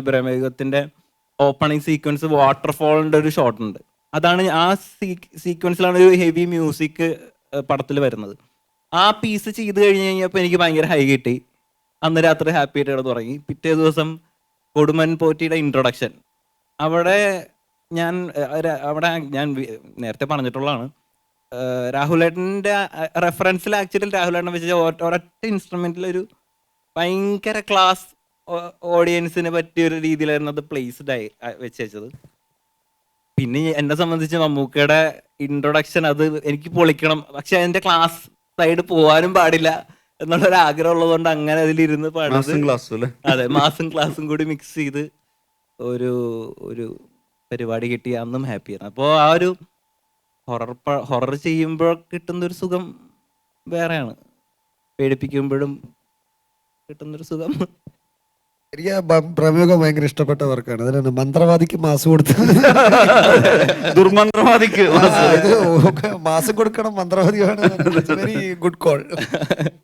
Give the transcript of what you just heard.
ബ്രഹ്മയുഗത്തിന്റെ opening sequence വാട്ടർഫോളിന്റെ ഒരു shot ഉണ്ട്. അതാണ് ആ സീക്വൻസിലാണ് ഒരു ഹെവി മ്യൂസിക് പടത്തിൽ വരുന്നത്. ആ പീസ് ചെയ്ത് കഴിഞ്ഞ് കഴിഞ്ഞപ്പോൾ എനിക്ക് ഭയങ്കര ഹൈ കിട്ടി. അന്ന് രാത്രി ഹാപ്പി ആയിട്ട് കിടന്ന് തുടങ്ങി പിറ്റേ ദിവസം കൊടുമൻ പോറ്റിയുടെ ഇൻട്രൊഡക്ഷൻ അവിടെ ഞാൻ അവിടെ ഞാൻ നേരത്തെ പറഞ്ഞിട്ടുള്ളതാണ്. രാഹുലേട്ടന്റെ റെഫറൻസിൽ ആക്ച്വലി രാഹുലേട്ടനെ വെച്ച ഒ- ഒരൊറ്റ ഇൻസ്ട്രുമെന്റിൽ ഒരു ഭയങ്കര ക്ലാസ് ഓഡിയൻസിന് പറ്റിയ ഒരു രീതിയിലായിരുന്നു അത് പ്ലേസ്ഡ് ആയി വെച്ച് വെച്ചത്. പിന്നെ എന്നെ സംബന്ധിച്ച് മമ്മൂക്കയുടെ ഇൻട്രൊഡക്ഷൻ അത് എനിക്ക് പൊളിക്കണം. പക്ഷെ അതിന്റെ ക്ലാസ് സൈഡ് പോവാനും പാടില്ല എന്നുള്ളൊരു ആഗ്രഹം ഉള്ളതുകൊണ്ട് അങ്ങനെ അതിലിരുന്ന് പാടുന്നത് അതെ മാസം ക്ലാസ്സും കൂടി മിക്സ് ചെയ്ത് ഒരു ഒരു പരിപാടി കിട്ടി. അന്നും ഹാപ്പിയാണ് അപ്പോൾ ആ ഒരു ഹൊറർ ഹൊറർ ചെയ്യുമ്പോൾ കിട്ടുന്ന ഒരു സുഖം വേറെയാണ്. പേടിപ്പിക്കുമ്പോഴും കിട്ടുന്നൊരു സുഖം. എനിക്ക് ആ ബ- പ്രമേഹം ഭയങ്കര ഇഷ്ടപ്പെട്ട വർക്കാണ് അതിനാണ് മന്ത്രവാദിക്ക് മാസം കൊടുത്തത് ദുർമന്ത്രവാദിക്ക് മാസം. കൊടുക്കണം മന്ത്രവാദിയാണ്. Very good call